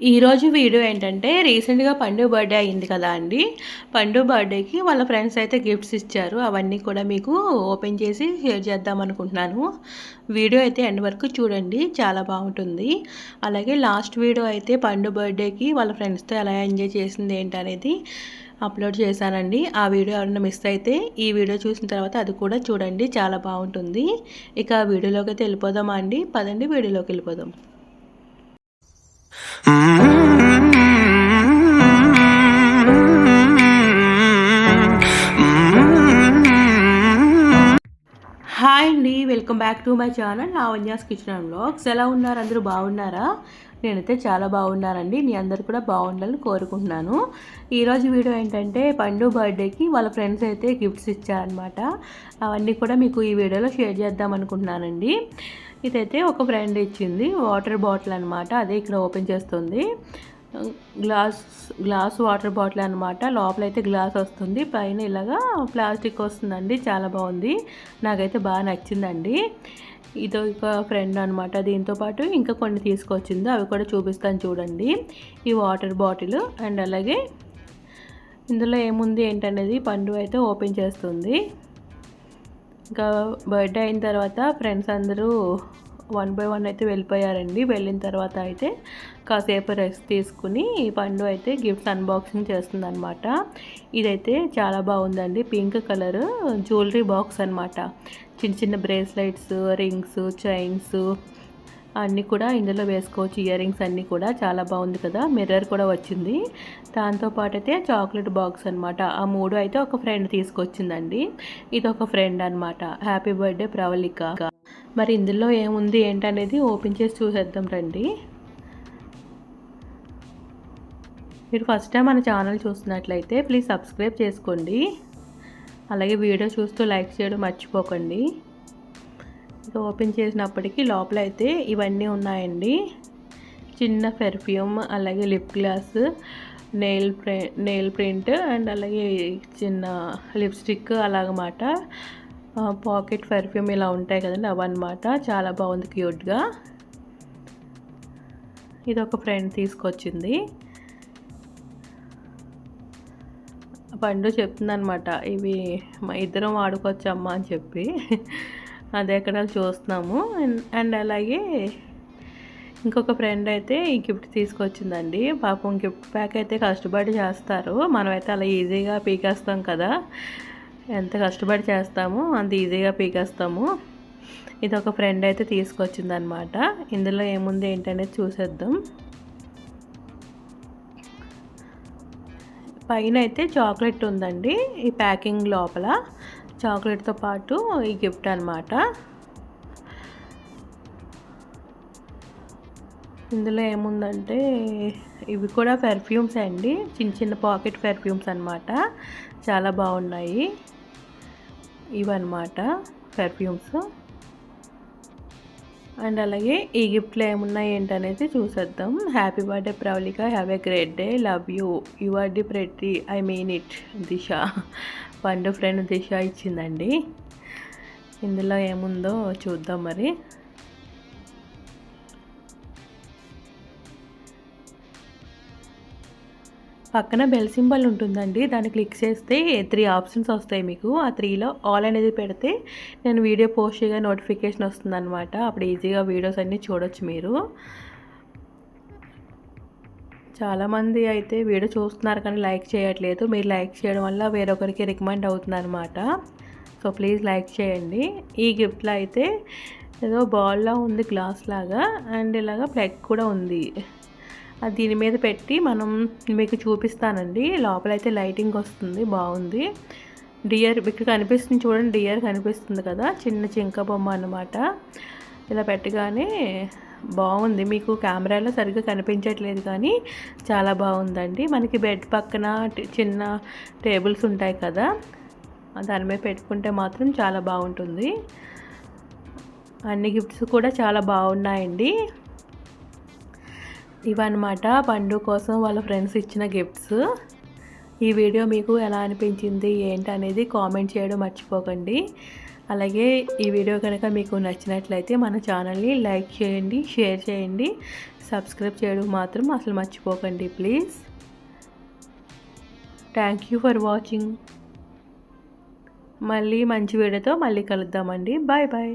ఈరోజు వీడియో ఏంటంటే రీసెంట్గా పండు బర్త్డే అయింది కదా అండి. పండు బర్త్డేకి వాళ్ళ ఫ్రెండ్స్ అయితే గిఫ్ట్స్ ఇచ్చారు. అవన్నీ కూడా మీకు ఓపెన్ చేసి షేర్ చేద్దాం అనుకుంటున్నాను. వీడియో అయితే ఎండ్ వరకు చూడండి. చాలా బాగుంటుంది. అలాగే లాస్ట్ వీడియో అయితే పండు బర్త్డేకి వాళ్ళ ఫ్రెండ్స్తో ఎలా ఎంజాయ్ చేసింది ఏంటనేది అప్లోడ్ చేశానండి. ఆ వీడియో ఎవరైనా మిస్ అయితే ఈ వీడియో చూసిన తర్వాత అది కూడా చూడండి. చాలా బాగుంటుంది. ఇక వీడియోలోకి అయితే వెళ్ళిపోదామా అండి? పదండి వీడియోలోకి వెళ్ళిపోదాం. హాయ్ అండి welcome back to my channel Lavanya's kitchen and blogs ఎలా ఉన్నారు? అందరూ బాగున్నారా? నేనైతే చాలా బాగున్నానండి. మీ అందరు కూడా బాగుండాలని కోరుకుంటున్నాను. ఈరోజు వీడియో ఏంటంటే పండు బర్త్డేకి వాళ్ళ ఫ్రెండ్స్ అయితే గిఫ్ట్స్ ఇచ్చారనమాట అవన్నీ కూడా మీకు ఈ వీడియోలో షేర్ చేద్దాం అనుకుంటున్నానండి. ఇదైతే ఒక ఫ్రెండ్ ఇచ్చింది వాటర్ బాటిల్ అనమాట అదే ఇక్కడ ఓపెన్ చేస్తుంది. గ్లాస్ గ్లాస్ వాటర్ బాటిల్ అనమాట లోపల అయితే గ్లాస్ వస్తుంది. పైన ఇలాగా ప్లాస్టిక్ వస్తుందండి. చాలా బాగుంది. నాకైతే బాగా నచ్చిందండి. ఇదో ఒక ఫ్రెండ్ అనమాట దీంతో పాటు ఇంకా కొన్ని తీసుకొచ్చింది. అవి కూడా చూపిస్తాను చూడండి. ఈ వాటర్ బాటిల్ అండ్ అలాగే ఇందులో ఏముంది ఏంటనేది పండు అయితే ఓపెన్ చేస్తుంది. ఇంకా బర్త్డే అయిన తర్వాత ఫ్రెండ్స్ అందరూ వన్ బై వన్ అయితే వెళ్ళిపోయారండి. వెళ్ళిన తర్వాత అయితే కాసేపు రెస్ట్ తీసుకుని పండు అయితే గిఫ్ట్స్ అన్బాక్సింగ్ చేస్తుందనమాట ఇదైతే చాలా బాగుందండి. పింక్ కలర్ జ్యువెలరీ బాక్స్ అనమాట చిన్న చిన్న బ్రేస్లెట్స్ రింగ్స్ చైన్స్ అన్నీ కూడా ఇందులో వేసుకోవచ్చు. ఇయర్ రింగ్స్ అన్నీ కూడా చాలా బాగుంది కదా. మిర్రర్ కూడా వచ్చింది. దాంతోపాటు అయితే చాక్లెట్ బాక్స్ అనమాట ఆ మూడు అయితే ఒక ఫ్రెండ్ తీసుకొచ్చిందండి. ఇది ఒక ఫ్రెండ్ అనమాట హ్యాపీ బర్త్డే ప్రవళిక. మరి ఇందులో ఏముంది ఏంటనేది ఓపెన్ చేసి చూసేద్దాం రండి. మీరు ఫస్ట్ టైం మన ఛానల్ చూస్తున్నట్లయితే ప్లీజ్ సబ్స్క్రైబ్ చేసుకోండి. అలాగే వీడియో చూస్తూ లైక్ చేయడం మర్చిపోకండి. ఇక ఓపెన్ చేసినప్పటికీ లోపల అయితే ఇవన్నీ ఉన్నాయండి. చిన్న పెర్ఫ్యూమ్ అలాగే లిప్ గ్లాస్ నెయిల్ ప్రి నెయిల్ ప్రింట్ అండ్ అలాగే చిన్న లిప్స్టిక్ అలాగమాట. పాకెట్ పెర్ఫ్యూమ్ ఇలా ఉంటాయి కదండి అవన్నమాట. చాలా బాగుంది క్యూట్గా. ఇది ఒక ఫ్రెండ్ తీసుకొచ్చింది. పండు చెప్తుందనమాట ఇవి మా ఇద్దరం వాడుకోవచ్చమ్మా అని చెప్పి. అది ఎక్కడ చూస్తున్నాము. అండ్ అలాగే ఇంకొక ఫ్రెండ్ అయితే ఈ గిఫ్ట్ తీసుకొచ్చిందండి. పాపం గిఫ్ట్ ప్యాక్ అయితే కష్టపడి చేస్తారు. మనమైతే అలా ఈజీగా పీకేస్తాం కదా. ఎంత కష్టపడి చేస్తామో అంత ఈజీగా పీకేస్తాము. ఇది ఒక ఫ్రెండ్ అయితే తీసుకొచ్చింది అనమాట ఇందులో ఏముంది ఏంటనేది చూసేద్దాం. పైన అయితే చాక్లెట్ ఉందండి. ఈ ప్యాకింగ్ లోపల. చాక్లెట్తో పాటు ఈ గిఫ్ట్ అనమాట ఇందులో ఏముందంటే ఇవి కూడా పెర్ఫ్యూమ్స్ అండి. చిన్న చిన్న పాకెట్ పెర్ఫ్యూమ్స్ అనమాట చాలా బాగున్నాయి. ఇవన్నమాట పెర్ఫ్యూమ్స్ అండ్ అలాగే ఈ గిఫ్ట్లో ఏమున్నాయి ఏంటనేది చూసేద్దాం. Happy birthday Pravalika have a great day love you you are the pretty I mean it Disha పండు ఫ్రెండ్ దిశ ఇచ్చిందండి. ఇందులో ఏముందో చూద్దాం మరి. పక్కన బెల్ సింబల్ ఉంటుందండి. దాన్ని క్లిక్ చేస్తే త్రీ ఆప్షన్స్ వస్తాయి మీకు. ఆ త్రీలో ఆల్ అనేది పెడితే నేను వీడియో పోస్ట్ చేయగా నోటిఫికేషన్ వస్తుందన్నమాట. అప్పుడు ఈజీగా వీడియోస్ అన్నీ చూడొచ్చు మీరు. చాలామంది అయితే వీడియో చూస్తున్నారు కానీ లైక్ చేయట్లేదు. మీరు లైక్ చేయడం వల్ల వేరొకరికి రికమెండ్ అవుతుందన్నమాట. సో ప్లీజ్ లైక్ చేయండి. ఈ గిఫ్ట్లో అయితే ఏదో బాల్లా ఉంది గ్లాస్ లాగా. అండ్ ఇలాగా ప్లగ్ కూడా ఉంది. అది దీని మీద పెట్టి మనం మీకు చూపిస్తానండి. లోపలైతే లైటింగ్ వస్తుంది. బాగుంది. డియర్ ఇక్కడ కనిపిస్తుంది చూడండి. డియర్ కనిపిస్తుంది కదా. చిన్న చింక బొమ్మ అనమాట ఇలా పెట్టగానే బాగుంది. మీకు కెమెరాలో సరిగ్గా కనిపించట్లేదు కానీ చాలా బాగుందండి. మనకి బెడ్ పక్కన చిన్న టేబుల్స్ ఉంటాయి కదా. దాని మీద పెట్టుకుంటే మాత్రం చాలా బాగుంటుంది. అన్ని గిఫ్ట్స్ కూడా చాలా బాగున్నాయండి. ఇవన్నమాట. పండు కోసం వాళ్ళ ఫ్రెండ్స్ ఇచ్చిన గిఫ్ట్స్. ఈ వీడియో మీకు ఎలా అనిపించింది ఏంటి అనేది కామెంట్ చేయడం మర్చిపోకండి. అలాగే ఈ వీడియో కనుక మీకు నచ్చినట్లయితే మన ఛానల్ని లైక్ చేయండి షేర్ చేయండి. సబ్స్క్రైబ్ చేయడం మాత్రం అసలు మర్చిపోకండి please. Thank you for watching. మళ్ళీ మంచి వీడియోతో మళ్ళీ కలుద్దామండి. Bye bye.